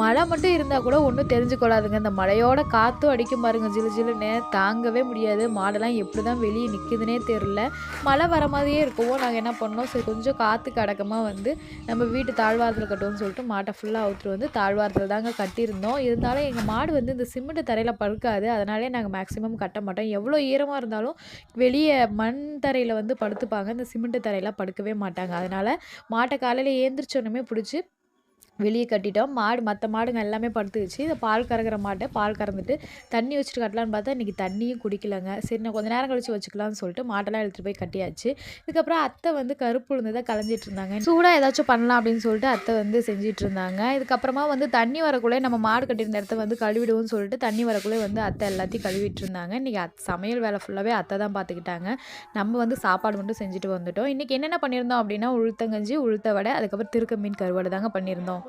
மழை மட்டும் இருந்தால் கூட ஒன்றும் தெரிஞ்சுக்கொள்ளாதுங்க. இந்த மழையோட காற்றும் அடிக்கும் பாருங்க. ஜிலு ஜிலுன்னு தாங்கவே முடியாது. மாடெல்லாம் எப்படி தான் வெளியே நிற்குதுன்னே தெரில மழை வர மாதிரியே இருக்கவும் நாங்கள் என்ன பண்ணோம்? சரி கொஞ்சம் காற்றுக்கு அடக்கமாக வந்து நம்ம வீட்டு தாழ்வாரத்தில் கட்டுவோம்னு சொல்லிட்டு மாட்டை ஃபுல்லாக அவுத்துட்டு வந்து தாழ்வாரத்தில் தாங்க கட்டியிருந்தோம். இருந்தாலும் எங்கள் மாடு வந்து இந்த சிமெண்ட் தரையில் படுக்காது. அதனாலே நாங்கள் மேக்ஸிமம் கட்ட மாட்டோம். எவ்வளோ ஈரமாக இருந்தாலும் வெளியே மண் தரையில் வந்து படுத்துப்பாங்க. இந்த சிமெண்ட் தரையில் படுக்கவே மாட்டாங்க. அதனால் மாட்டை காலையில் ஏந்திரிச்சோன்னே பிடிச்சி வெளியே கட்டிட்டோம். மாடு மற்ற மாடுங்க எல்லாமே படுத்துக்கிச்சு இதை பால் கறக்கிற மாட்டை பால் கறந்துட்டு தண்ணி வச்சுட்டு கட்டலான்னு பார்த்தா இன்றைக்கி தண்ணியும் குடிக்கலங்க. சரி நான் கொஞ்ச நேரம் கழிச்சு வச்சுக்கலாம்னு சொல்லிட்டு மாட்டெல்லாம் எடுத்துகிட்டு போய் கட்டியாச்சு. இதுக்கப்புறம் அத்தை வந்து கருப்பு உளுந்து தான் இருந்தாங்க. சூடாக ஏதாச்சும் பண்ணலாம் அப்படின்னு சொல்லிட்டு அத்தை வந்து செஞ்சிட்டு இருந்தாங்க. இதுக்கப்புறமா வந்து தண்ணி வரக்குள்ளே நம்ம மாடு கட்டியிருந்த இடத்த வந்து கழுவிடுவோம்னு சொல்லிட்டு தண்ணி வரக்குள்ளே வந்து அத்தை எல்லாத்தையும் கழுவிட்டு இருந்தாங்க. இன்றைக்கி அத் சமையல் வேலை ஃபுல்லாகவே அத்தை தான் பார்த்துக்கிட்டாங்க நம்ம வந்து சாப்பாடு மட்டும் செஞ்சுட்டு வந்துட்டோம். இன்றைக்கி என்னென்ன பண்ணியிருந்தோம் அப்படின்னா உளுத்தங்கஞ்சி உளுத்த வடை அதுக்கப்புறம் திருக்க மீன் கருவாடு தாங்க பண்ணியிருந்தோம். の。